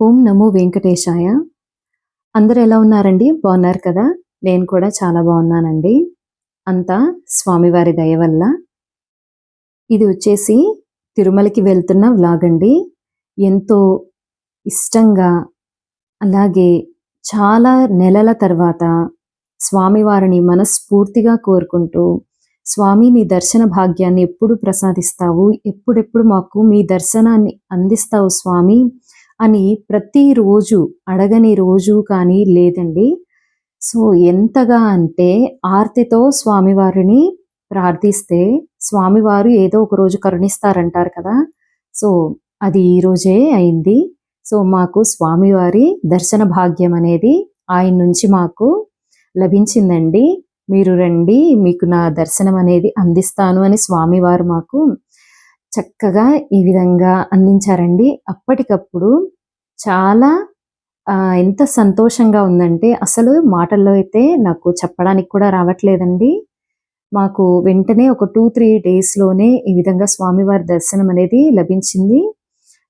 ఓం నమో వెంకటేశాయ. అందరు ఎలా ఉన్నారండి? బాగున్నారు కదా? నేను కూడా చాలా బాగున్నానండి. అంతా స్వామివారి దయ వల్ల. ఇది వచ్చేసి తిరుమలకి వెళ్తున్న వ్లాగ్ అండి. ఎంతో ఇష్టంగా అలాగే చాలా నెలల తర్వాత స్వామివారిని మనస్ఫూర్తిగా కోరుకుంటూ స్వామి నీ దర్శన భాగ్యాన్ని ఎప్పుడు ప్రసాదిస్తావు? ఎప్పుడెప్పుడు మాకు మీ దర్శనాన్ని అందిస్తావు స్వామి? అని ప్రతిరోజు అడగని రోజు కానీ లేదండి. సో ఎంతగా అంటే ఆర్తితో స్వామివారిని ప్రార్థిస్తే స్వామివారు ఏదో ఒక రోజు కరుణిస్తారంటారు కదా. సో అది ఈ రోజే అయింది. సో మాకు స్వామివారి దర్శన భాగ్యం అనేది ఆయన నుంచి మాకు లభించిందండి. మీరు రండి మీకు నా దర్శనం అనేది అందిస్తాను అని స్వామివారు మాకు చక్కగా ఈ విధంగా అందించారండి. అప్పటికప్పుడు చాలా ఎంత సంతోషంగా ఉందంటే అసలు మాటల్లో అయితే నాకు చెప్పడానికి కూడా రావట్లేదండి. మాకు వెంటనే ఒక టూ త్రీ డేస్లోనే ఈ విధంగా స్వామివారి దర్శనం అనేది లభించింది.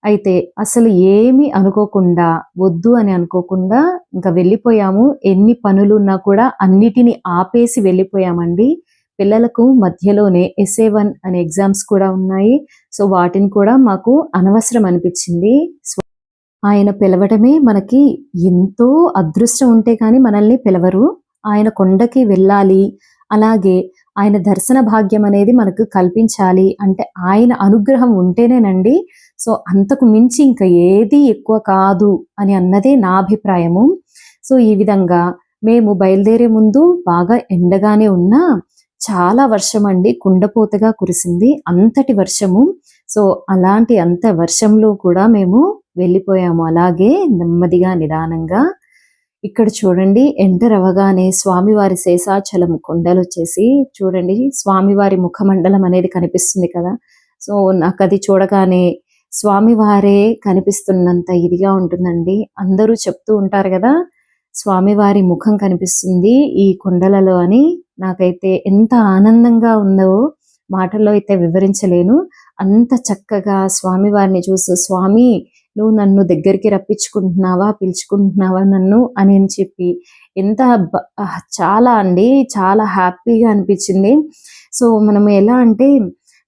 అయితే అసలు ఏమి అనుకోకుండా వద్దు అని అనుకోకుండా ఇంకా వెళ్ళిపోయాము. ఎన్ని పనులు ఉన్నా కూడా అన్నిటిని ఆపేసి వెళ్ళిపోయామండి. పిల్లలకు మధ్యలోనే ఎస్ఏ వన్ అనే ఎగ్జామ్స్ కూడా ఉన్నాయి. సో వాటిని కూడా మాకు అనవసరం అనిపించింది. ఆయన పిలవడమే మనకి ఎంతో అదృష్టం ఉంటే కానీ మనల్ని పిలవరు. ఆయన కొండకి వెళ్ళాలి అలాగే ఆయన దర్శన భాగ్యం అనేది మనకు కల్పించాలి అంటే ఆయన అనుగ్రహం ఉంటేనేనండి. సో అంతకు మించి ఇంకా ఏది ఎక్కువ కాదు అని అన్నదే నా అభిప్రాయము. సో ఈ విధంగా మేము బయలుదేరే ముందు బాగా ఎండగానే ఉన్నా చాలా వర్షం అండి కుండపోతగా కురిసింది. అంతటి వర్షము. సో అలాంటి అంత వర్షంలో కూడా మేము వెళ్ళిపోయాము. అలాగే నెమ్మదిగా నిదానంగా. ఇక్కడ చూడండి ఎంటర్ అవగానే స్వామివారి శేషాచలం కొండలు వచ్చేసి చూడండి స్వామివారి ముఖమండలం అనేది కనిపిస్తుంది కదా. సో నాకు అది చూడగానే స్వామివారే కనిపిస్తున్నంత ఇదిగా ఉంటుందండి. అందరూ చెప్తూ ఉంటారు కదా స్వామివారి ముఖం కనిపిస్తుంది ఈ కొండలలో అని. నాకైతే ఎంత ఆనందంగా ఉందో మాటల్లో అయితే వివరించలేను. అంత చక్కగా స్వామివారిని చూసి స్వామి నువ్వు నన్ను దగ్గరికి రప్పించుకుంటున్నావా? పిలుచుకుంటున్నావా నన్ను? అని చెప్పి ఎంత చాలా అండి చాలా హ్యాపీగా అనిపించింది. సో మనం ఎలా అంటే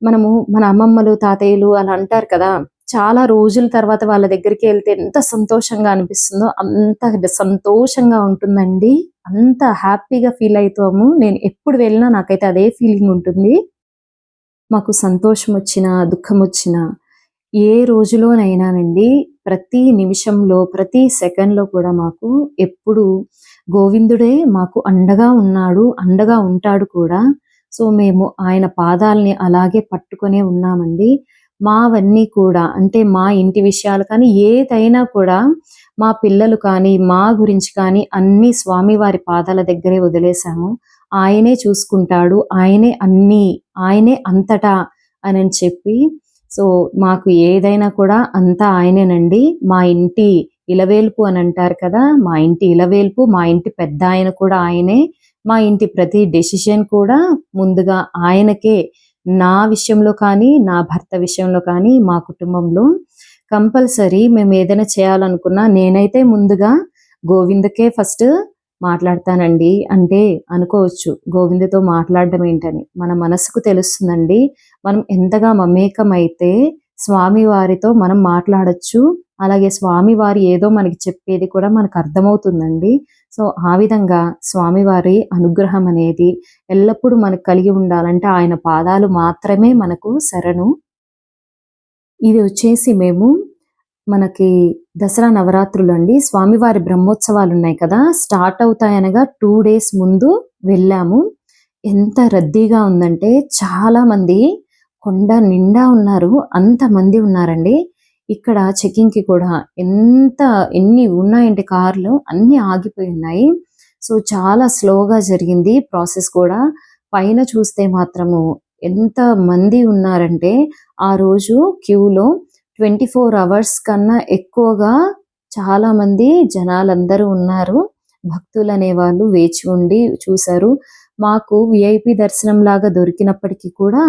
మనము మన అమ్మమ్మలు తాతయ్యలు అలా అంటారు కదా చాలా రోజుల తర్వాత వాళ్ళ దగ్గరికి వెళ్తే ఎంత సంతోషంగా అనిపిస్తుందో అంత సంతోషంగా ఉంటుందండి. అంత హ్యాపీగా ఫీల్ అవుతాము. నేను ఎప్పుడు వెళ్ళినా నాకైతే అదే ఫీలింగ్ ఉంటుంది. మాకు సంతోషం వచ్చినా దుఃఖం వచ్చినా ఏ రోజులోనైనానండి ప్రతి నిమిషంలో ప్రతి సెకండ్లో కూడా మాకు ఎప్పుడు గోవిందుడే మాకు అండగా ఉన్నాడు అండగా ఉంటాడు కూడా. సో మేము ఆయన పాదాలని అలాగే పట్టుకొనే ఉన్నామండి. మావన్నీ కూడా అంటే మా ఇంటి విషయాలు కానీ ఏదైనా కూడా మా పిల్లలు కానీ మా గురించి కానీ అన్ని స్వామివారి పాదాల దగ్గరే వదిలేశాము. ఆయనే చూసుకుంటాడు ఆయనే అన్నీ ఆయనే అంతటా అని చెప్పి సో మాకు ఏదైనా కూడా అంతా ఆయనేనండి. మా ఇంటి ఇలవేల్పు అని అంటారు కదా మా ఇంటి ఇలవేల్పు మా ఇంటి పెద్ద ఆయన కూడా ఆయనే మా ఇంటి ప్రతి డెసిషన్ కూడా ముందుగా ఆయనకే నా విషయంలో కానీ నా భర్త విషయంలో కానీ మా కుటుంబంలో కంపల్సరీ మేము ఏదైనా చేయాలనుకున్నా నేనైతే ముందుగా గోవిందకే ఫస్ట్ మాట్లాడతానండి. అంటే అనుకోవచ్చు గోవిందతో మాట్లాడడం ఏంటని. మన మనసుకు తెలుస్తుందండి. మనం ఎంతగా మమేకమైతే స్వామి వారితో మనం మాట్లాడచ్చు అలాగే స్వామివారి ఏదో మనకి చెప్పేది కూడా మనకు అర్థమవుతుందండి. సో ఆ విధంగా స్వామివారి అనుగ్రహం అనేది ఎల్లప్పుడూ మనకు కలిగి ఉండాలంటే ఆయన పాదాలు మాత్రమే మనకు శరణు. ఇది వచ్చేసి మేము మనకి దసరా నవరాత్రులు అండి. స్వామివారి బ్రహ్మోత్సవాలు ఉన్నాయి కదా స్టార్ట్ అవుతాయనగా టూ డేస్ ముందు వెళ్ళాము. ఎంత రద్దీగా ఉందంటే చాలా మంది కొండ నిండా ఉన్నారు అంతమంది ఉన్నారండి. ఇక్కడ చెకింగ్కి కూడా ఎంత ఎన్ని ఉన్నాయంటే కార్లు అన్ని ఆగిపోయి ఉన్నాయి. సో చాలా స్లోగా జరిగింది ప్రాసెస్ కూడా. పైన చూస్తే మాత్రము ఎంత మంది ఉన్నారంటే ఆ రోజు క్యూలో ట్వంటీ ఫోర్ అవర్స్ కన్నా ఎక్కువగా చాలా మంది జనాలందరూ ఉన్నారు. భక్తులు అనేవాళ్ళు వేచి ఉండి చూశారు. మాకు విఐపి దర్శనం లాగా దొరికినప్పటికీ కూడా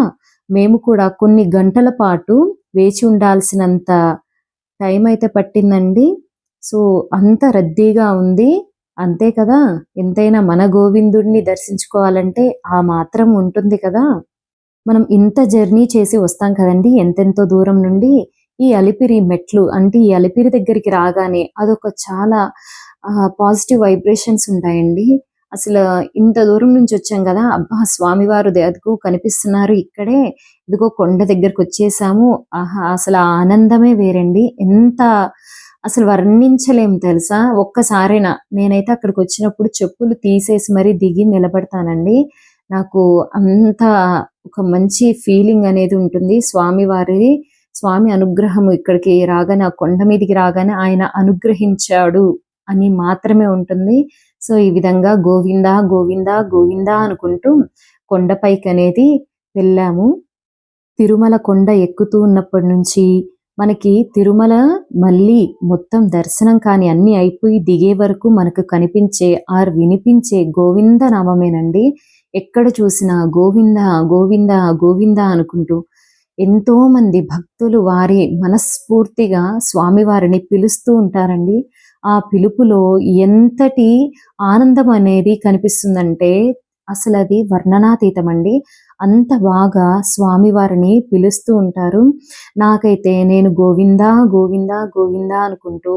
మేము కూడా కొన్ని గంటల పాటు వేచి ఉండాల్సినంత టైం అయితే పట్టిందండి. సో అంత రద్దీగా ఉంది. అంతే కదా? ఎంతైనా మన గోవిందుడిని దర్శించుకోవాలంటే ఆ మాత్రం ఉంటుంది కదా? మనం ఇంత జర్నీ చేసి వస్తాం కదండి ఎంతెంతో దూరం నుండి. ఈ అలిపిరి మెట్లు అంటే ఈ అలిపిరి దగ్గరికి రాగానే అదొక చాలా పాజిటివ్ వైబ్రేషన్స్ ఉంటాయండి. అసలు ఇంత దూరం నుంచి వచ్చాం కదా అబ్బా స్వామివారు అదిగో కనిపిస్తున్నారు ఇక్కడే. ఇదిగో కొండ దగ్గరకు వచ్చేసాము. ఆహా అసలు ఆ ఆనందమే వేరండి. ఎంత అసలు వర్ణించలేం తెలుసా? ఒక్కసారైనా నేనైతే అక్కడికి వచ్చినప్పుడు చెప్పులు తీసేసి మరీ దిగి నిలబడతానండి. నాకు అంత ఒక మంచి ఫీలింగ్ అనేది ఉంటుంది స్వామివారిది. స్వామి అనుగ్రహం ఇక్కడికి రాగానే ఆ కొండ మీదకి రాగానే ఆయన అనుగ్రహించాడు అని మాత్రమే ఉంటుంది. సో ఈ విధంగా గోవింద గోవింద గోవింద అనుకుంటూ కొండపైకి అనేది వెళ్ళాము. తిరుమల కొండ ఎక్కుతూ ఉన్నప్పటి నుంచి మనకి తిరుమల మళ్ళీ మొత్తం దర్శనం కాని అన్ని అయిపోయి దిగే వరకు మనకు కనిపించే ఆర్ వినిపించే గోవింద నామమేనండి. ఎక్కడ చూసినా గోవింద గోవింద గోవింద అనుకుంటూ ఎంతో మంది భక్తులు వారి మనస్ఫూర్తిగా స్వామివారిని పిలుస్తూ ఉంటారండి. ఆ పిలుపులో ఎంతటి ఆనందం అనేది కనిపిస్తుందంటే అసలు అది వర్ణనాతీతం అండి అంత బాగా స్వామివారిని పిలుస్తూ ఉంటారు. నాకైతే నేను గోవిందా గోవిందా గోవిందా అనుకుంటూ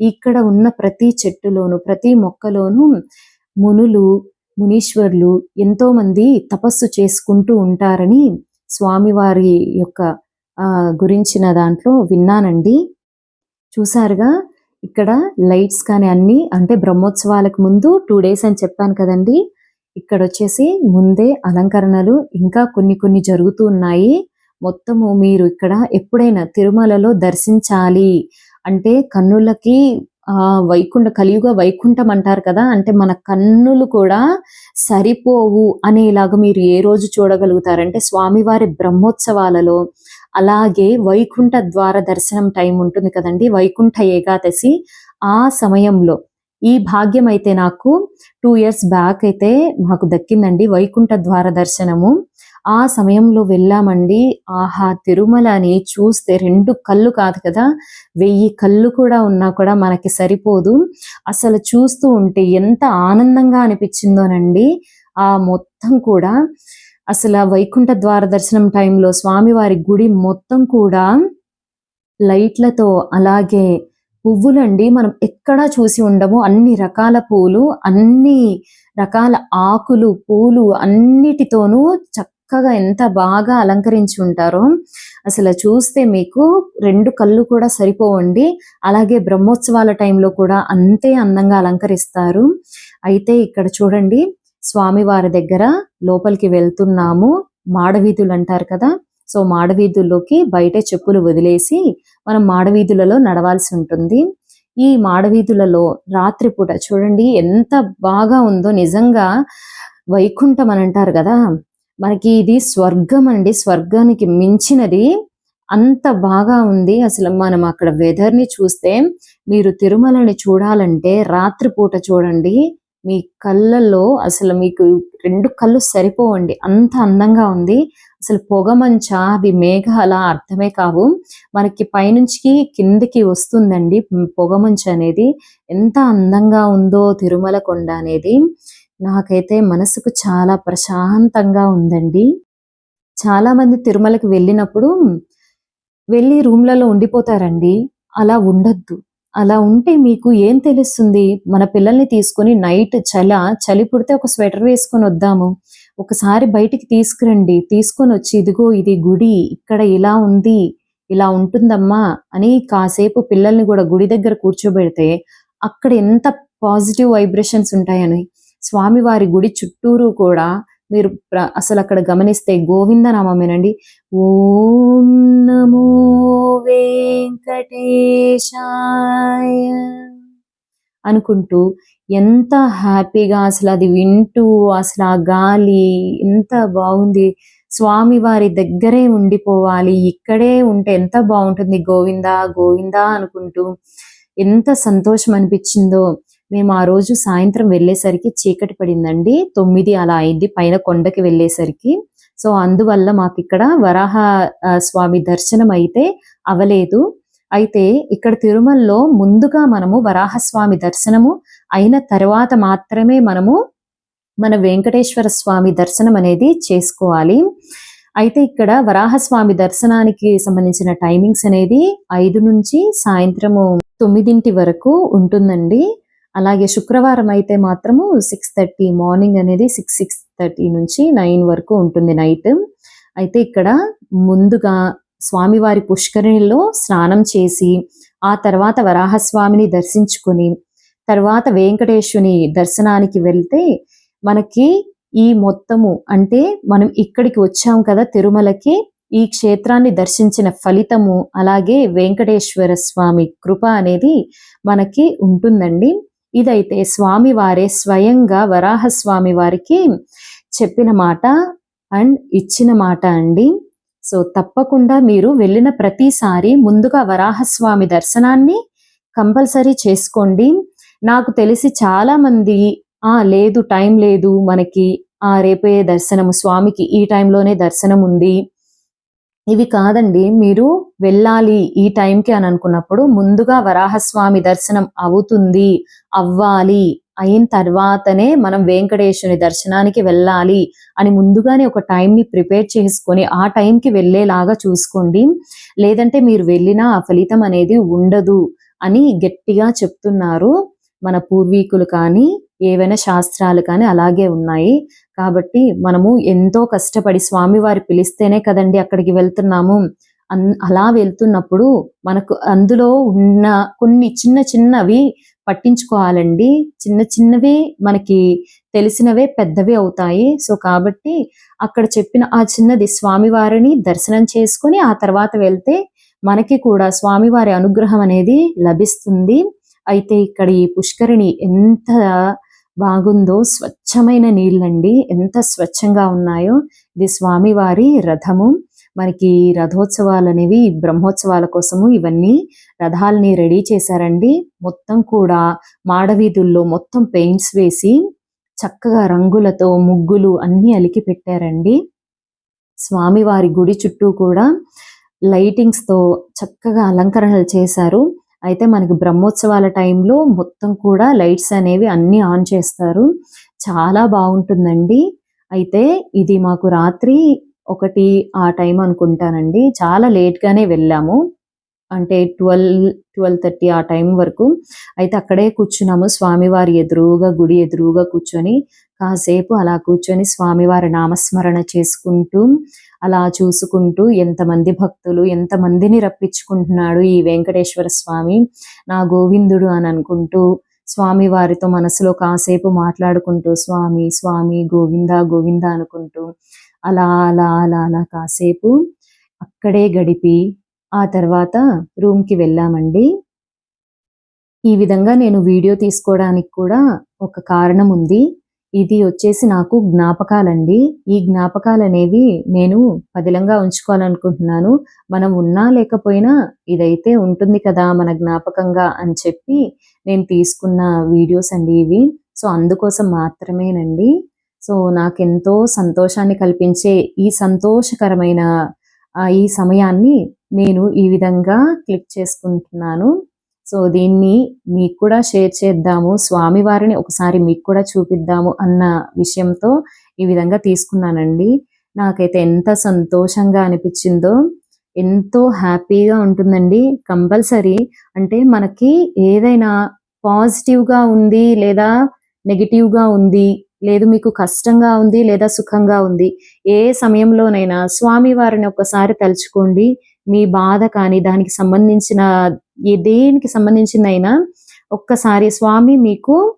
ఇక్కడ ఉన్న ప్రతి చెట్టులోను ప్రతి మొక్కలోను మునులు మునీశ్వర్లు ఎంతో మంది తపస్సు చేసుకుంటూ ఉంటారని స్వామివారి యొక్క గురించిన దాంట్లో విన్నానండి. చూసారుగా ఇక్కడ లైట్స్ కానీ అన్ని అంటే బ్రహ్మోత్సవాలకు ముందు టూ డేస్ అని చెప్పాను కదండి. ఇక్కడ వచ్చేసి ముందే అలంకరణలు ఇంకా కొన్ని కొన్ని జరుగుతూ ఉన్నాయి. మొత్తము మీరు ఇక్కడ ఎప్పుడైనా తిరుమలలో దర్శించాలి అంటే కన్నులకి ఆ వైకుంఠ కలియుగ వైకుంఠం అంటారు కదా అంటే మన కన్నులు కూడా సరిపోవు అనేలాగా మీరు ఏ రోజు చూడగలుగుతారంటే స్వామివారి బ్రహ్మోత్సవాలలో అలాగే వైకుంఠ ద్వార దర్శనం టైం ఉంటుంది కదండి. వైకుంఠ ఏకాదశి ఆ సమయంలో. ఈ భాగ్యం అయితే నాకు టూ ఇయర్స్ బ్యాక్ అయితే మాకు దక్కిందండి వైకుంఠ ద్వార దర్శనము. ఆ సమయంలో వెళ్ళామండి. ఆహా తిరుమలని చూస్తే రెండు కళ్ళు కాదు కదా. వెయ్యి కళ్ళు కూడా ఉన్నా కూడా మనకి సరిపోదు. అసలు చూస్తూ ఉంటే ఎంత ఆనందంగా అనిపించిందోనండి. ఆ మొత్తం కూడా అసలు వైకుంఠ ద్వార దర్శనం టైంలో స్వామివారి గుడి మొత్తం కూడా లైట్లతో అలాగే పువ్వులండి. మనం ఎక్కడా చూసి ఉండము. అన్ని రకాల పూలు అన్ని రకాల ఆకులు పూలు అన్నిటితోనూ చక్కగా ఎంత బాగా అలంకరించి ఉంటారో అసలు చూస్తే మీకు రెండు కళ్ళు కూడా సరిపోవండి. అలాగే బ్రహ్మోత్సవాల టైంలో కూడా అంతే అందంగా అలంకరిస్తారు. అయితే ఇక్కడ చూడండి స్వామివారి దగ్గర లోపలికి వెళ్తున్నాము. మాడవీధులు అంటారు కదా. సో మాడవీధుల్లోకి బయటే చెప్పులు వదిలేసి మనం మాడవీధులలో నడవాల్సి ఉంటుంది. ఈ మాడవీధులలో రాత్రిపూట చూడండి ఎంత బాగా ఉందో. నిజంగా వైకుంఠం అని అంటారు కదా. మనకి ఇది స్వర్గం అండి. స్వర్గానికి మించినది అంత బాగా ఉంది. అసలు మనం అక్కడ వెదర్ని చూస్తే మీరు తిరుమలని చూడాలంటే రాత్రిపూట చూడండి. మీ కళ్ళల్లో అసలు మీకు రెండు కళ్ళు సరిపోవండి. అంత అందంగా ఉంది. అసలు పొగమంచ అవి మేఘాల అర్థమే కావు. మనకి పైనుంచి కిందికి వస్తుందండి పొగ మంచు అనేది. ఎంత అందంగా ఉందో తిరుమల కొండ అనేది. నాకైతే మనసుకు చాలా ప్రశాంతంగా ఉందండి. చాలా మంది తిరుమలకి వెళ్ళినప్పుడు వెళ్ళి రూమ్లలో ఉండిపోతారండి. అలా ఉండద్దు. అలా ఉంటే మీకు ఏం తెలుస్తుంది? మన పిల్లల్ని తీసుకొని నైట్ చల చలి పుడితే ఒక స్వెటర్ వేసుకొని వద్దాము. ఒకసారి బయటికి తీసుకురండి. తీసుకొని వచ్చి ఇదిగో ఇది గుడి ఇక్కడ ఇలా ఉంది ఇలా ఉంటుందమ్మా అని కాసేపు పిల్లల్ని కూడా గుడి దగ్గర కూర్చోబెడితే అక్కడ ఎంత పాజిటివ్ వైబ్రేషన్స్ ఉంటాయని. స్వామివారి గుడి చుట్టూరు కూడా మీరు అసలు అక్కడ గమనిస్తే గోవింద నామమేనండి ఓం నమో వెంకటేశాయ అనుకుంటూ ఎంత హ్యాపీగా అసలు అది వింటూ అసలు ఆ గాలి ఎంత బాగుంది. స్వామి వారి దగ్గరే ఉండిపోవాలి. ఇక్కడే ఉంటే ఎంత బాగుంటుంది గోవిందా గోవిందా అనుకుంటూ ఎంత సంతోషం అనిపించిందో మేము ఆ రోజు సాయంత్రం వెళ్ళేసరికి చీకటి పడిందండి. తొమ్మిది అలా అయింది పైన కొండకి వెళ్ళేసరికి. సో అందువల్ల మాకు ఇక్కడ వరాహ స్వామి దర్శనం అయితే అవలేదు. అయితే ఇక్కడ తిరుమలలో ముందుగా మనము వరాహస్వామి దర్శనము అయిన తర్వాత మాత్రమే మనము మన వెంకటేశ్వర స్వామి దర్శనం అనేది చేసుకోవాలి. అయితే ఇక్కడ వరాహస్వామి దర్శనానికి సంబంధించిన టైమింగ్స్ అనేది ఐదు నుంచి సాయంత్రము తొమ్మిదింటి వరకు ఉంటుందండి. అలాగే శుక్రవారం అయితే మాత్రము సిక్స్ థర్టీ మార్నింగ్ అనేది సిక్స్ సిక్స్ థర్టీ నుంచి నైన్ వరకు ఉంటుంది నైట్ అయితే ఇక్కడ ముందుగా స్వామివారి పుష్కరిణిలో స్నానం చేసి ఆ తర్వాత వరాహస్వామిని దర్శించుకుని తర్వాత వెంకటేశ్వని దర్శనానికి వెళ్తే మనకి ఈ మొత్తము అంటే మనం ఇక్కడికి వచ్చాం కదా తిరుమలకి ఈ క్షేత్రాన్ని దర్శించిన ఫలితము అలాగే వెంకటేశ్వర స్వామి కృప అనేది మనకి ఉంటుందండి. ఇదైతే స్వామి వారే స్వయంగా వరాహస్వామి వారికి చెప్పిన మాట అండ్ ఇచ్చిన మాట అండి. సో తప్పకుండా మీరు వెళ్ళిన ప్రతిసారి ముందుగా వరాహస్వామి దర్శనాన్ని కంపల్సరీ చేసుకోండి. నాకు తెలిసి చాలామంది ఆ లేదు టైం లేదు మనకి ఆ రేపే దర్శనము స్వామికి ఈ టైంలోనే దర్శనం ఉంది ఇవి కాదండి మీరు వెళ్ళాలి ఈ టైంకి అని అనుకున్నప్పుడు ముందుగా వరాహస్వామి దర్శనం అవుతుంది అవ్వాలి అయిన తర్వాతనే మనం వెంకటేశ్వని దర్శనానికి వెళ్ళాలి అని ముందుగానే ఒక టైంని ప్రిపేర్ చేసుకొని ఆ టైంకి వెళ్ళేలాగా చూసుకోండి. లేదంటే మీరు వెళ్ళినా ఆ ఫలితం అనేది ఉండదు అని గట్టిగా చెప్తున్నారు మన పూర్వీకులు కానీ ఏవైనా శాస్త్రాలు కానీ అలాగే ఉన్నాయి. కాబట్టి మనము ఎంతో కష్టపడి స్వామివారి పిలిస్తేనే కదండి అక్కడికి వెళ్తున్నాము. అలా వెళ్తున్నప్పుడు మనకు అందులో ఉన్న కొన్ని చిన్న చిన్నవి పట్టించుకోవాలండి. చిన్న చిన్నవి మనకి తెలిసినవే పెద్దవి అవుతాయి. సో కాబట్టి అక్కడ చెప్పిన ఆ చిన్నది స్వామివారిని దర్శనం చేసుకొని ఆ తర్వాత వెళ్తే మనకి కూడా స్వామివారి అనుగ్రహం అనేది లభిస్తుంది. అయితే ఇక్కడ ఈ పుష్కరిణి ఎంత బాగుందో స్వచ్ఛమైన నీళ్ళండి. ఎంత స్వచ్ఛంగా ఉన్నాయో. ఇది స్వామివారి రథము. మనకి రథోత్సవాలు అనేవి బ్రహ్మోత్సవాల కోసము ఇవన్నీ రథాలని రెడీ చేశారండి. మొత్తం కూడా మాడవీధుల్లో మొత్తం పెయింట్స్ వేసి చక్కగా రంగులతో ముగ్గులు అన్నీ అలికి పెట్టారండి. స్వామివారి గుడి చుట్టూ కూడా లైటింగ్స్తో చక్కగా అలంకరణలు చేశారు. అయితే మనకి బ్రహ్మోత్సవాల టైంలో మొత్తం కూడా లైట్స్ అనేవి అన్నీ ఆన్ చేస్తారు. చాలా బాగుంటుందండి. అయితే ఇది మాకు రాత్రి ఒకటి ఆ టైం అనుకుంటానండి. చాలా లేట్గానే వెళ్ళాము. అంటే ట్వెల్వ్ ట్వెల్వ్ థర్టీ ఆ టైం వరకు. అయితే అక్కడే కూర్చున్నాము. స్వామివారి ఎదురుగా గుడి ఎదురుగా కూర్చొని కాసేపు అలా కూర్చొని స్వామివారి నామస్మరణ చేసుకుంటూ అలా చూసుకుంటూ ఎంతమంది భక్తులు ఎంతమందిని రప్పించుకుంటున్నాడు ఈ వెంకటేశ్వర స్వామి నా గోవిందుడు అని అనుకుంటూ స్వామి వారితో మనసులో కాసేపు మాట్లాడుకుంటూ స్వామి స్వామి గోవింద గోవింద అనుకుంటూ అలా అలా అలా అలా కాసేపు అక్కడే గడిపి ఆ తర్వాత రూమ్కి వెళ్ళామండి. ఈ విధంగా నేను వీడియో తీసుకోవడానికి కూడా ఒక కారణం ఉంది. ఇది వచ్చేసి నాకు జ్ఞాపకాలండి. ఈ జ్ఞాపకాలు అనేవి నేను పదిలంగా ఉంచుకోవాలనుకుంటున్నాను. మనం ఉన్నా లేకపోయినా ఇదైతే ఉంటుంది కదా మన జ్ఞాపకంగా అని చెప్పి నేను తీసుకున్న వీడియోస్ అండి ఇవి. సో అందుకోసం మాత్రమేనండి. సో నాకెంతో సంతోషాన్ని కల్పించే ఈ సంతోషకరమైన ఈ సమయాన్ని నేను ఈ విధంగా క్లిక్ చేసుకుంటున్నాను. సో దీన్ని మీకు కూడా షేర్ చేద్దాము. స్వామివారిని ఒకసారి మీకు కూడా చూపిద్దాము అన్న విషయంతో ఈ విధంగా తీసుకున్నానండి. నాకైతే ఎంత సంతోషంగా అనిపించిందో ఎంతో హ్యాపీగా ఉంటుందండి. కంపల్సరీ అంటే మనకి ఏదైనా పాజిటివ్గా ఉంది లేదా నెగిటివ్గా ఉంది లేదు మీకు కష్టంగా ఉంది లేదా సుఖంగా ఉంది ఏ సమయంలోనైనా స్వామి వారిని ఒకసారి తలుచుకోండి. మీ బాధ కానీ దానికి సంబంధించిన ఏ దేనికి సంబంధించిందైనా ఒక్కసారి స్వామి మీకు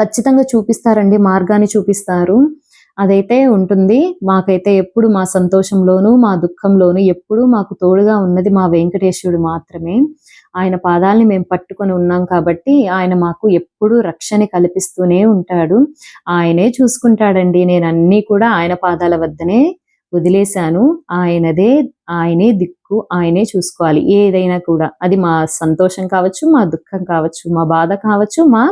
ఖచ్చితంగా చూపిస్తారండి మార్గాన్ని చూపిస్తారు. అదైతే ఉంటుంది. మాకైతే ఎప్పుడు మా సంతోషంలోనూ మా దుఃఖంలోనూ ఎప్పుడు మాకు తోడుగా ఉన్నది మా వెంకటేశ్వరుడు మాత్రమే. ఆయన పాదాలని మేము పట్టుకొని ఉన్నాం కాబట్టి ఆయన మాకు ఎప్పుడు రక్షణ కల్పిస్తూనే ఉంటాడు. ఆయనే చూసుకుంటాడండి. నేను అన్నీ కూడా ఆయన పాదాల వద్దనే వదిలేశాను. ఆయనదే ఆయనే దిక్కు ఆయనే చూసుకోవాలి. ఏదైనా కూడా. అది మా సంతోషం కావచ్చు మా దుఃఖం కావచ్చు మా బాధ కావచ్చు మా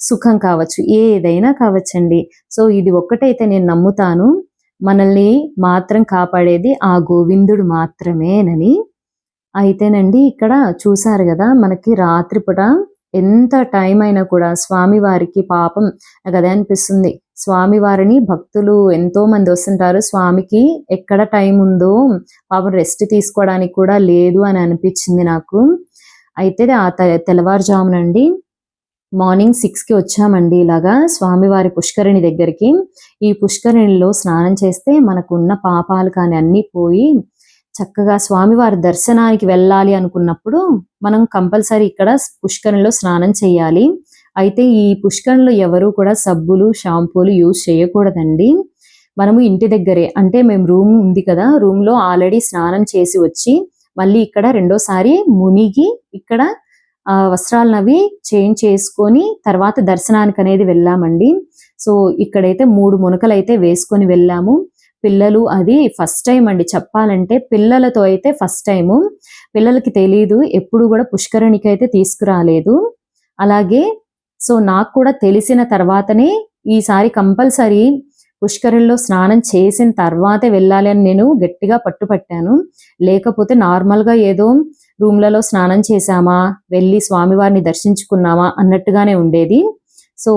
సుఖం కావచ్చు. ఏదైనా కావచ్చండి. సో ఇది ఒక్కటైతే నేను నమ్ముతాను. మనల్ని మాత్రం కాపాడేది ఆ గోవిందుడు మాత్రమేనని. అయితేనండి ఇక్కడ చూసారు కదా మనకి రాత్రిపూట ఎంత టైం అయినా కూడా స్వామివారికి పాపం నాకు అదే అనిపిస్తుంది స్వామివారిని భక్తులు ఎంతో మంది వస్తుంటారు. స్వామికి ఎక్కడ టైం ఉందో పాపం రెస్ట్ తీసుకోవడానికి కూడా లేదు అని అనిపించింది నాకు. అయితే ఆ తె- తెల్లవారుజామునండి మార్నింగ్ సిక్స్కి వచ్చామండి ఇలాగా స్వామివారి పుష్కరిణి దగ్గరికి. ఈ పుష్కరిణిలో స్నానం చేస్తే మనకున్న పాపాలు కానీ అన్నీ పోయి చక్కగా స్వామివారి దర్శనానికి వెళ్ళాలి అనుకున్నప్పుడు మనం కంపల్సరీ ఇక్కడ పుష్కరంలో స్నానం చేయాలి. అయితే ఈ పుష్కరంలో ఎవరు కూడా సబ్బులు షాంపూలు యూజ్ చేయకూడదండి. మనము ఇంటి దగ్గరే అంటే మేము రూమ్ ఉంది కదా రూమ్లో ఆల్రెడీ స్నానం చేసి వచ్చి మళ్ళీ ఇక్కడ రెండోసారి మునిగి ఇక్కడ ఆ చేంజ్ చేసుకొని తర్వాత దర్శనానికి అనేది వెళ్ళామండి. సో ఇక్కడైతే మూడు మునకలు అయితే వేసుకొని వెళ్ళాము. పిల్లలు అది ఫస్ట్ టైం అండి. చెప్పాలంటే పిల్లలతో అయితే ఫస్ట్ టైము పిల్లలకి తెలియదు ఎప్పుడు కూడా పుష్కరునికి అయితే తీసుకురాలేదు. అలాగే సో నాకు కూడా తెలిసిన తర్వాతనే ఈసారి కంపల్సరీ పుష్కరంలో స్నానం చేసిన తర్వాతే వెళ్ళాలి అని నేను గట్టిగా పట్టుపట్టాను. లేకపోతే నార్మల్గా ఏదో రూమ్లలో స్నానం చేశామా వెళ్ళి స్వామివారిని దర్శించుకున్నామా అన్నట్టుగానే ఉండేది. సో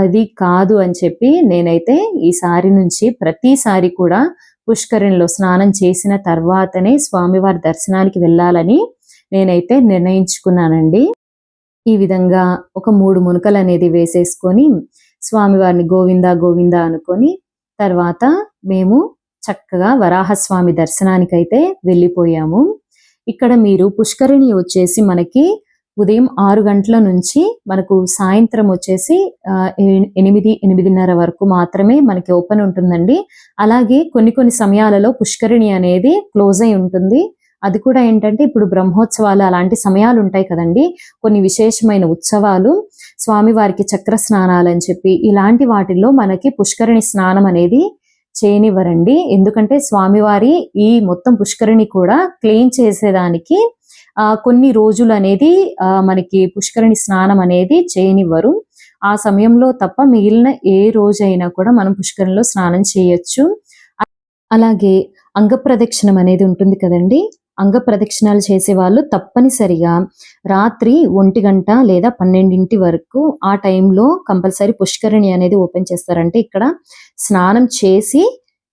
అది కాదు అని చెప్పి నేనైతే ఈసారి నుంచి ప్రతిసారి కూడా పుష్కరిణిలో స్నానం చేసిన తర్వాతనే స్వామివారి దర్శనానికి వెళ్ళాలని నేనైతే నిర్ణయించుకున్నానండి. ఈ విధంగా ఒక మూడు మునకలు అనేది వేసేసుకొని స్వామివారిని గోవింద గోవింద అనుకొని తర్వాత మేము చక్కగా వరాహస్వామి దర్శనానికైతే వెళ్ళిపోయాము. ఇక్కడ మీరు పుష్కరిణి వచ్చేసి మనకి ఉదయం ఆరు గంటల నుంచి మనకు సాయంత్రం వచ్చేసి ఎనిమిది ఎనిమిదిన్నర వరకు మాత్రమే మనకి ఓపెన్ ఉంటుందండి. అలాగే కొన్ని కొన్ని సమయాలలో పుష్కరిణి అనేది క్లోజ్ అయి ఉంటుంది. అది కూడా ఏంటంటే ఇప్పుడు బ్రహ్మోత్సవాలు అలాంటి సమయాలు ఉంటాయి కదండి. కొన్ని విశేషమైన ఉత్సవాలు స్వామివారికి చక్ర స్నానాలు అని చెప్పి ఇలాంటి వాటిల్లో మనకి పుష్కరిణి స్నానం అనేది చేయనివ్వరండి. ఎందుకంటే స్వామివారి ఈ మొత్తం పుష్కరిణి కూడా క్లీన్ చేసేదానికి కొన్ని రోజులు అనేది ఆ, మనకి పుష్కరిణి స్నానం అనేది చేయనివ్వరు. ఆ సమయంలో తప్ప మిగిలిన ఏ రోజైనా కూడా మనం పుష్కరిణిలో స్నానం చేయొచ్చు. అలాగే అంగప్రదక్షిణం అనేది ఉంటుంది కదండి. అంగ ప్రదక్షిణాలు చేసే వాళ్ళు తప్పనిసరిగా రాత్రి ఒంటి గంట లేదా పన్నెండింటి వరకు ఆ టైంలో కంపల్సరీ పుష్కరిణి అనేది ఓపెన్ చేస్తారంటే ఇక్కడ స్నానం చేసి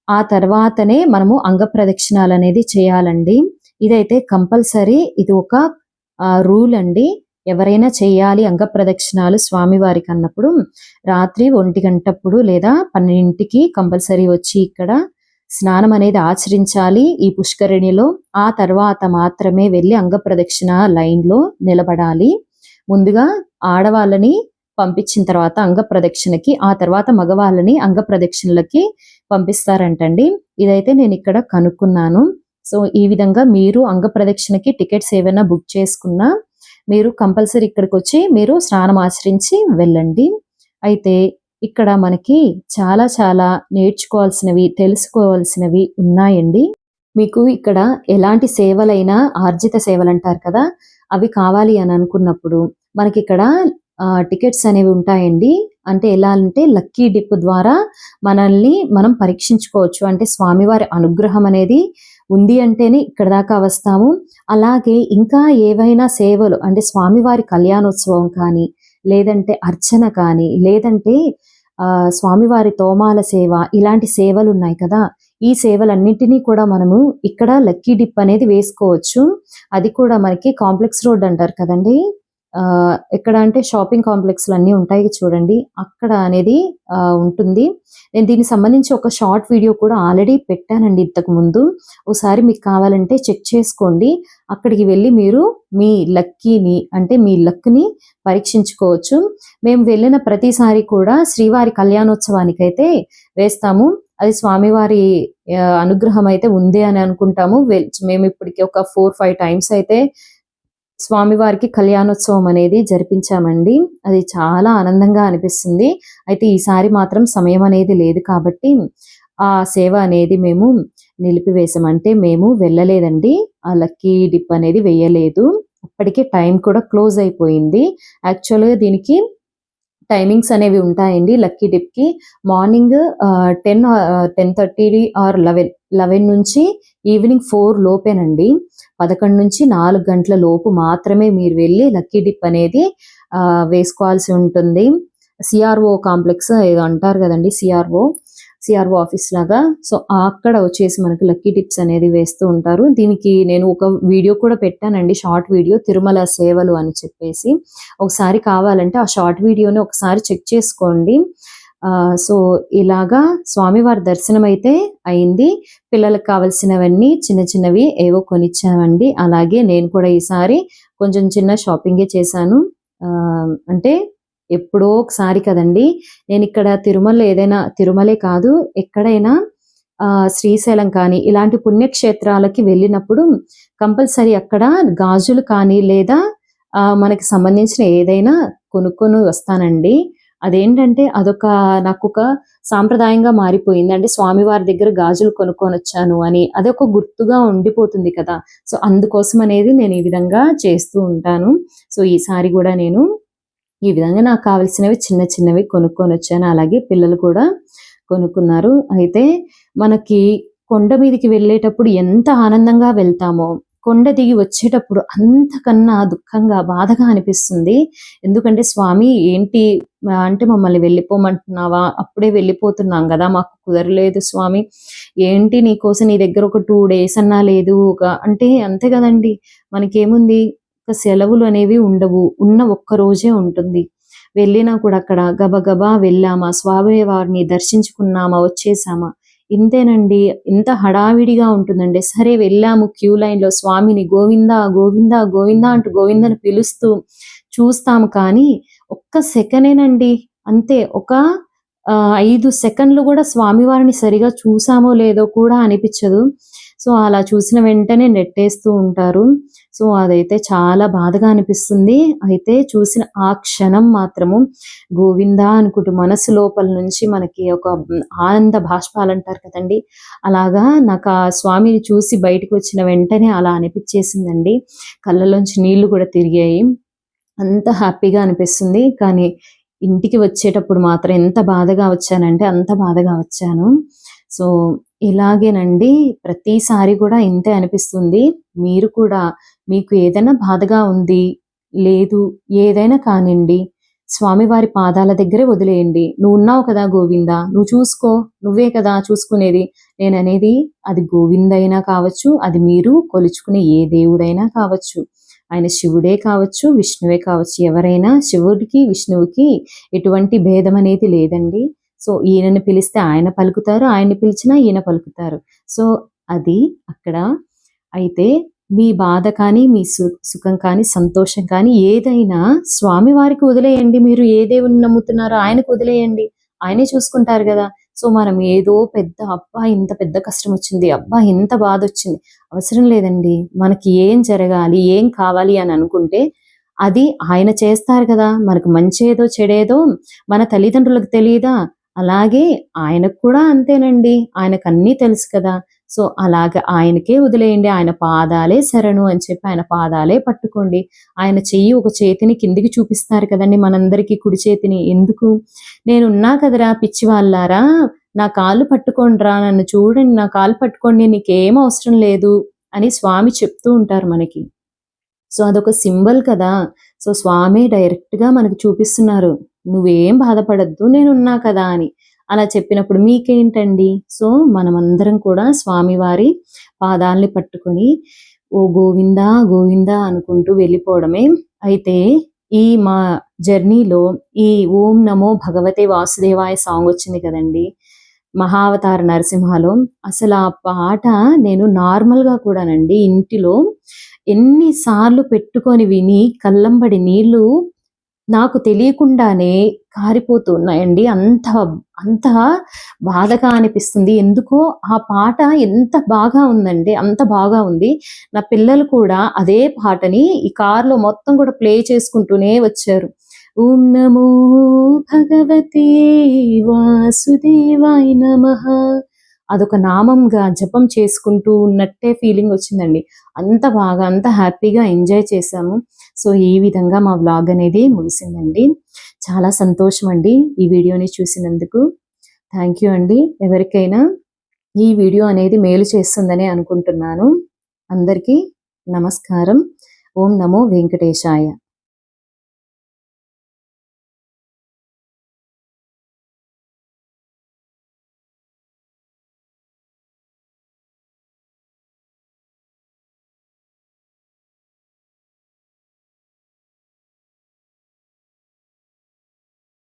ఆ తర్వాతనే మనము అంగ ప్రదక్షిణాలు అనేది చేయాలండి. ఇదైతే కంపల్సరీ ఇది ఒక రూల్ అండి. ఎవరైనా చేయాలి అంగ ప్రదక్షిణాలు స్వామివారికి అన్నప్పుడు రాత్రి ఒంటి గంటప్పుడు లేదా పన్నెండింటికి కంపల్సరీ వచ్చి ఇక్కడ స్నానం అనేది ఆచరించాలి ఈ పుష్కరిణిలో. ఆ తర్వాత మాత్రమే వెళ్ళి అంగ ప్రదక్షిణ లైన్లో నిలబడాలి. ముందుగా ఆడవాళ్ళని పంపించిన తర్వాత అంగ ప్రదక్షిణకి ఆ తర్వాత మగవాళ్ళని అంగ ప్రదక్షిణలకి పంపిస్తారంటండి. ఇదైతే నేను ఇక్కడ కనుక్కున్నాను. సో ఈ విధంగా మీరు అంగ ప్రదక్షిణకి టికెట్స్ ఏమైనా బుక్ చేసుకున్నా మీరు కంపల్సరీ ఇక్కడికి వచ్చి మీరు స్నానం ఆచరించి వెళ్ళండి. అయితే ఇక్కడ మనకి చాలా చాలా నేర్చుకోవాల్సినవి తెలుసుకోవాల్సినవి ఉన్నాయండి. మీకు ఇక్కడ ఎలాంటి సేవలైనా ఆర్జిత సేవలు అంటారు కదా అవి కావాలి అని అనుకున్నప్పుడు మనకి ఇక్కడ టికెట్స్ అనేవి ఉంటాయండి. అంటే ఎలా అంటే లక్కీ డిప్ ద్వారా మనల్ని మనం పరీక్షించుకోవచ్చు. అంటే స్వామివారి అనుగ్రహం అనేది ఉంది అంటేనే ఇక్కడ దాకా వస్తాము. అలాగే ఇంకా ఏవైనా సేవలు అంటే స్వామివారి కళ్యాణోత్సవం కానీ లేదంటే అర్చన కానీ లేదంటే ఆ స్వామివారి తోమాల సేవ ఇలాంటి సేవలు ఉన్నాయి కదా. ఈ సేవలన్నింటినీ కూడా మనము ఇక్కడ లక్కీ డిప్ అనేది వేసుకోవచ్చు. అది కూడా మనకి కాంప్లెక్స్ రోడ్ అంటారు కదండి. ఎక్కడ అంటే షాపింగ్ కాంప్లెక్స్లు అన్నీ ఉంటాయి చూడండి. అక్కడ అనేది ఆ, ఉంటుంది. నేను దీనికి సంబంధించి ఒక షార్ట్ వీడియో కూడా ఆల్రెడీ పెట్టానండి ఇంతకు ముందు. ఒకసారి మీకు కావాలంటే చెక్ చేసుకోండి. అక్కడికి వెళ్ళి మీరు మీ లక్కీని అంటే మీ లక్ని పరీక్షించుకోవచ్చు. మేము వెళ్ళిన ప్రతిసారి కూడా శ్రీవారి కళ్యాణోత్సవానికి అయితే వేస్తాము. అది స్వామివారి అనుగ్రహం అయితే ఉంది అని అనుకుంటాము. మేము ఇప్పటికి ఒక ఫోర్ ఫైవ్ టైమ్స్ అయితే స్వామివారికి కళ్యాణోత్సవం అనేది జరిపించామండి. అది చాలా ఆనందంగా అనిపిస్తుంది. అయితే ఈసారి మాత్రం సమయం అనేది లేదు కాబట్టి ఆ సేవ అనేది మేము నిలిపివేసామంటే మేము వెళ్ళలేదండి. ఆ లక్కీ డిప్ అనేది వేయలేదు. అప్పటికే టైం కూడా క్లోజ్ అయిపోయింది. యాక్చువల్గా దీనికి టైమింగ్స్ అనేవి ఉంటాయండి lucky డిప్కి. Morning ten ten thirty or eleven eleven నుంచి ఈవినింగ్ ఫోర్ లోపేనండి. పదకొండు నుంచి నాలుగు గంటల లోపు మాత్రమే మీరు వెళ్ళి లక్కీ డిప్ అనేది ఆ, వేసుకోవాల్సి ఉంటుంది. సిఆర్ఓ కాంప్లెక్స్ ఏదో అంటారు కదండి సిఆర్ఓ. సిఆర్ఓ ఆఫీస్ లాగా. సో అక్కడ వచ్చేసి మనకి లక్కీ టిప్స్ అనేది వేస్తూ ఉంటారు. దీనికి నేను ఒక వీడియో కూడా పెట్టానండి షార్ట్ వీడియో తిరుమల సేవలు అని చెప్పేసి. ఒకసారి కావాలంటే ఆ షార్ట్ వీడియోని ఒకసారి చెక్ చేసుకోండి. సో ఇలాగా స్వామివారి దర్శనం అయితే అయింది. పిల్లలకు కావాల్సినవన్నీ చిన్న చిన్నవి ఏవో కొనిచ్చామండి. అలాగే నేను కూడా ఈసారి కొంచెం చిన్న షాపింగే చేశాను. అంటే ఎప్పుడో ఒకసారి కదండి. నేను ఇక్కడ తిరుమల ఏదైనా తిరుమలే కాదు ఎక్కడైనా శ్రీశైలం కానీ ఇలాంటి పుణ్యక్షేత్రాలకి వెళ్ళినప్పుడు కంపల్సరీ అక్కడ గాజులు కానీ లేదా మనకి సంబంధించిన ఏదైనా కొనుక్కొని వస్తానండి. అదేంటంటే అదొక నాకు ఒక సాంప్రదాయంగా మారిపోయింది అంటే స్వామివారి దగ్గర గాజులు కొనుక్కొని వచ్చాను అని. అదొక గుర్తుగా ఉండిపోతుంది కదా. సో అందుకోసం అనేది నేను ఈ విధంగా చేస్తూ ఉంటాను. సో ఈసారి కూడా నేను ఈ విధంగా నాకు కావాల్సినవి చిన్న చిన్నవి కొనుక్కొని వచ్చాను అలాగే పిల్లలు కూడా కొనుక్కున్నారు. అయితే మనకి కొండ మీదకి వెళ్ళేటప్పుడు ఎంత ఆనందంగా వెళ్తామో కొండ దిగి వచ్చేటప్పుడు అంతకన్నా దుఃఖంగా బాధగా అనిపిస్తుంది. ఎందుకంటే స్వామి ఏంటి అంటే మమ్మల్ని వెళ్ళిపోమంటున్నావా? అప్పుడే వెళ్ళిపోతున్నాం కదా మాకు కుదరలేదు స్వామి. ఏంటి నీకోసం నీ దగ్గర ఒక టూ డేస్ అన్నా లేదు ఒక అంటే అంతే కదండి. మనకేముంది? ఒక సెలవులు అనేవి ఉండవు. ఉన్న ఒక్క రోజే ఉంటుంది. వెళ్ళినా కూడా అక్కడ గబగబా వెళ్ళామా స్వామి వారిని దర్శించుకున్నామా వచ్చేసామా? ఇంతేనండి. ఇంత హడావిడిగా ఉంటుందండి. సరే వెళ్ళాము క్యూ లైన్లో స్వామిని గోవిందా గోవిందా గోవిందా అంటూ గోవిందని పిలుస్తూ చూస్తాము కానీ ఒక్క సెకనేనండి అంతే. ఒక ఐదు సెకండ్లు కూడా స్వామివారిని సరిగా చూసామో లేదో కూడా అనిపించదు. సో అలా చూసిన వెంటనే నెట్టేస్తూ ఉంటారు. సో అదైతే చాలా బాధగా అనిపిస్తుంది. అయితే చూసిన ఆ క్షణం మాత్రము గోవిందా అనుకుంటూ మనసు లోపల నుంచి మనకి ఒక ఆనంద భాష్పాలు అంటారు కదండి. అలాగా నాకు ఆ స్వామిని చూసి బయటకు వచ్చిన వెంటనే అలా అనిపించేసిందండి. కళ్ళలోంచి నీళ్ళు కూడా తిరిగాయి. అంత హ్యాపీగా అనిపిస్తుంది. కానీ ఇంటికి వచ్చేటప్పుడు మాత్రం ఎంత బాధగా వచ్చానంటే అంత బాధగా వచ్చాను. సో ఇలాగేనండి. ప్రతిసారి కూడా ఇంతే అనిపిస్తుంది. మీరు కూడా మీకు ఏదైనా బాధగా ఉంది లేదు ఏదైనా కానివ్వండి స్వామివారి పాదాల దగ్గరే వదిలేయండి. నువ్వు ఉన్నావు కదా గోవింద నువ్వు చూసుకో నువ్వే కదా చూసుకునేది. నేను అనేది అది గోవిందైనా కావచ్చు అది మీరు కొలుచుకునే ఏ దేవుడైనా కావచ్చు. ఆయన శివుడే కావచ్చు విష్ణువే కావచ్చు ఎవరైనా శివుడికి విష్ణువుకి ఎటువంటి భేదం అనేది లేదండి. సో ఈయనని పిలిస్తే ఆయన పలుకుతారు ఆయన్ని పిలిచినా ఈయన పలుకుతారు. సో అది అక్కడ అయితే మీ బాధ కానీ మీ సు సుఖం కానీ సంతోషం కానీ ఏదైనా స్వామి వారికి వదిలేయండి. మీరు ఏ దేవుని నమ్ముతున్నారో ఆయనకు వదిలేయండి. ఆయనే చూసుకుంటారు కదా. సో మనం ఏదో పెద్ద అబ్బా ఇంత పెద్ద కష్టం వచ్చింది. అబ్బా ఇంత బాధ వచ్చింది. అవసరం లేదండి. మనకి ఏం జరగాలి ఏం కావాలి అని అనుకుంటే అది ఆయన చేస్తారు కదా. మనకు మంచేదో చెడేదో మన తల్లిదండ్రులకు తెలియదా అలాగే ఆయనకు కూడా అంతేనండి. ఆయనకు అన్నీ తెలుసు కదా. సో అలాగ ఆయనకే వదిలేయండి ఆయన పాదాలే శరణు అని చెప్పి ఆయన పాదాలే పట్టుకోండి. ఆయన చెయ్యి ఒక చేతిని కిందికి చూపిస్తారు కదండి మనందరికీ కుడి చేతిని. ఎందుకు? నేనున్నా కదరా పిచ్చి వాళ్ళారా నా కాళ్ళు పట్టుకోండిరా నన్ను చూడండి నా కాళ్ళు పట్టుకోండి నీకేం అవసరం లేదు అని స్వామి చెప్తూ ఉంటారు మనకి. సో అదొక సింబల్ కదా. సో స్వామి డైరెక్ట్గా చూపిస్తున్నారు నువ్వేం బాధపడద్దు నేనున్నా కదా అని. అలా చెప్పినప్పుడు మీకేంటండి? సో మనమందరం కూడా స్వామివారి పాదాలని పట్టుకొని ఓ గోవిందా గోవిందా అనుకుంటూ వెళ్ళిపోవడమే. అయితే ఈ మా జర్నీలో ఈ ఓం నమో భగవతే వాసుదేవాయ సాంగ్ వచ్చింది కదండి మహావతార నరసింహలో. అసలు ఆ పాట నేను నార్మల్గా కూడానండి ఇంటిలో ఎన్నిసార్లు పెట్టుకొని విని కళ్ళంబడి నీళ్ళు నాకు తెలియకుండానే కారిపోతున్నాయండి. అంత అంత బాధగా అనిపిస్తుంది. ఎందుకో ఆ పాట ఎంత బాగా ఉందండి అంత బాగా ఉంది. నా పిల్లలు కూడా అదే పాటని ఈ కారులో మొత్తం కూడా ప్లే చేసుకుంటూనే వచ్చారు. ఓం నమో భగవతే వాసుదేవాయ నమ. అదొక నామంగా జపం చేసుకుంటూ ఉన్నట్టే ఫీలింగ్ వచ్చిందండి. అంత బాగా అంత హ్యాపీగా ఎంజాయ్ చేశాము. సో ఈ విధంగా మా వ్లాగ్ అనేది ముగిసిందండి. చాలా సంతోషం అండి ఈ వీడియోని చూసినందుకు. థ్యాంక్ యూ అండి. ఎవరికైనా ఈ వీడియో అనేది మేలు చేస్తుందని అనుకుంటున్నాను. అందరికీ నమస్కారం. ఓం నమో వెంకటేశాయ.